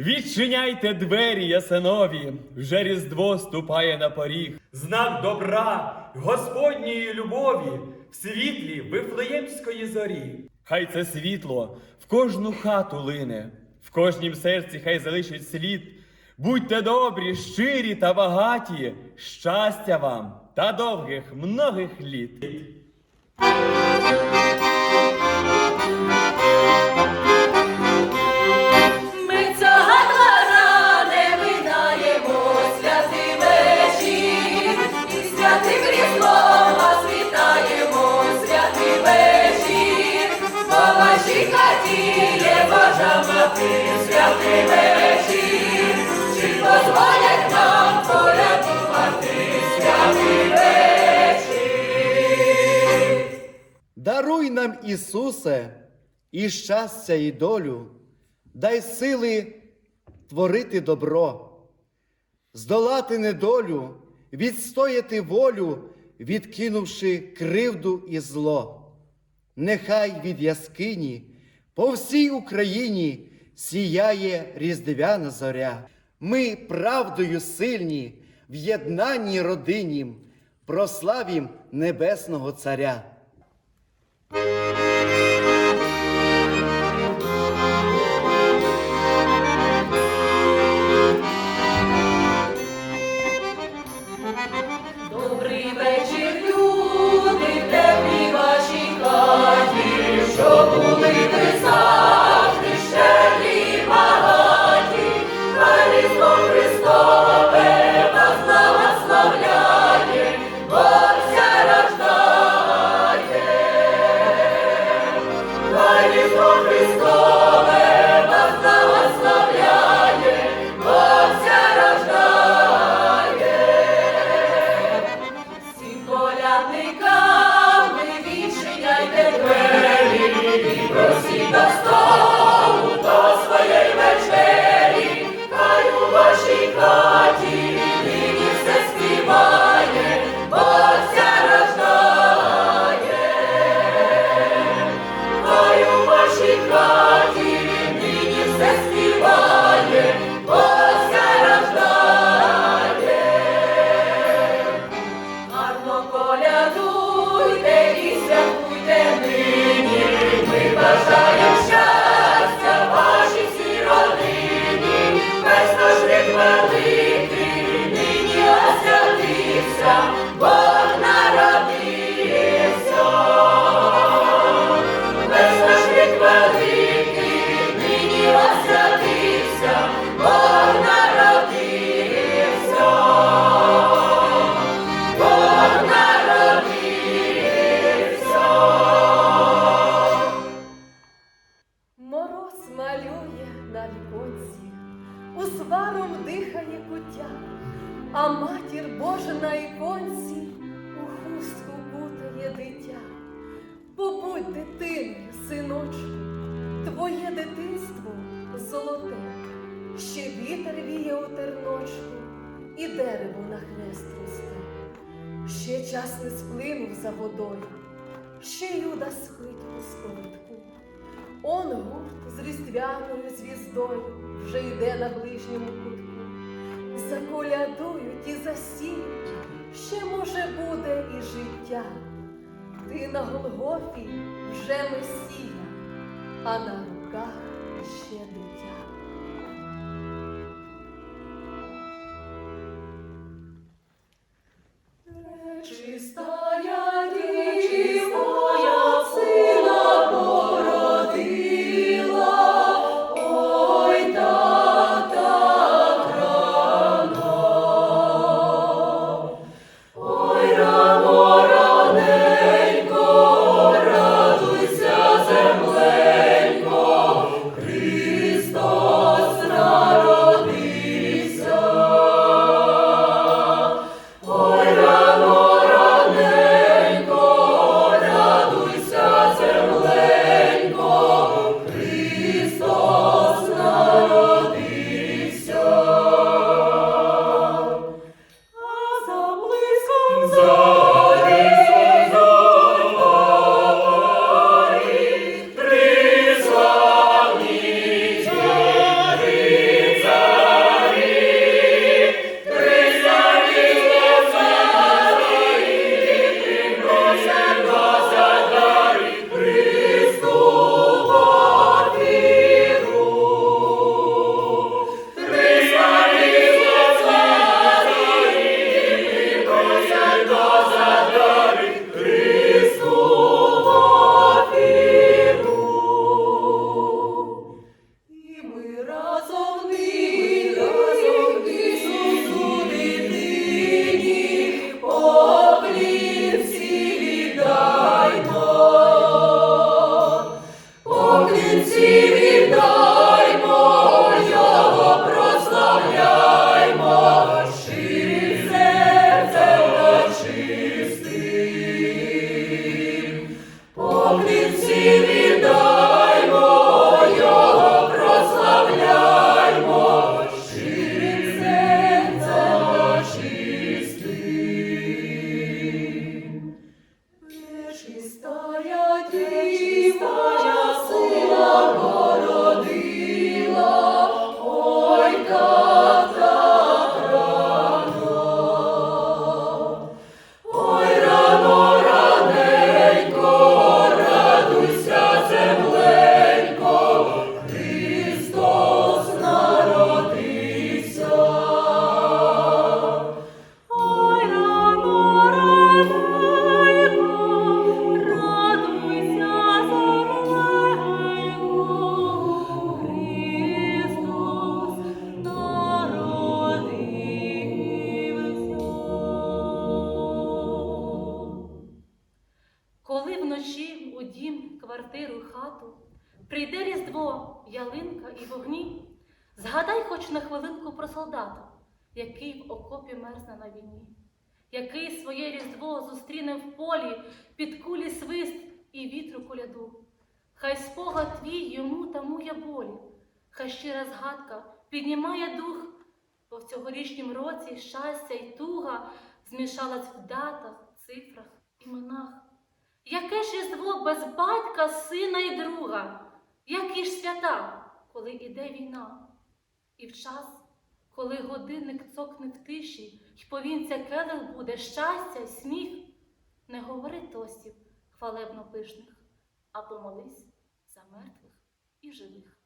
Відчиняйте двері, ясенові, вже різдво ступає на поріг. Знак добра, Господньої любові, в світлі Вифлеємської зорі. Хай це світло в кожну хату лине, в кожнім серці хай залишить слід. Будьте добрі, щирі та багаті, щастя вам та довгих многих літ. Даруй нам, Ісусе, і щастя, і долю, дай сили творити добро, здолати недолю, відстояти волю, відкинувши кривду і зло. Нехай від яскині по всій Україні сіяє різдвяна зоря. Ми правдою сильні, в єднанні родинім, прославім Небесного Царя. А матір Божа на іконці у хустку кутає дитя. Побудь дитиною, синочку, твоє дитинство золоте, ще вітер віє у терночку, і дерево на хрест росте. Ще час не сплинув за водою, ще юда схитку з повитку. Он гурт з різдвяною звіздою вже йде на ближньому кутку. Заколядують і засіють, ще може буде і життя. Ти на Голгофі вже Месія, а на руках ще for замерзне на війні, який своє різдво зустріне в полі під кулі свист і вітру коляду. Хай спогад твій йому тамує болі, хай щира згадка піднімає дух, бо в цьогорічнім році щастя й туга змішалась в датах, цифрах, іменах. Яке ж різдво без батька, сина і друга, які ж свята, коли іде війна, і в час, коли годинник цокне в тиші повін це келих буде щастя й сміх. Не говори тостів хвалебно пишних, а помолись за мертвих і живих.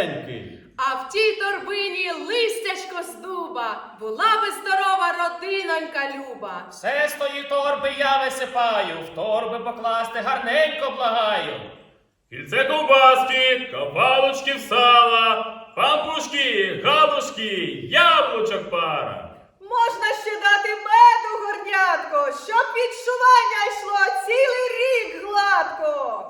маленький. А в тій торбині листячко з дуба, була би здорова родинонька люба. Все з тої торби я висипаю, в торби покласти гарненько благаю. І це ковбаски, кабалочки в сала, пампушки, галушки, яблучок пара. Можна ще дати меду, горнятко, щоб відчування йшло цілий рік гладко.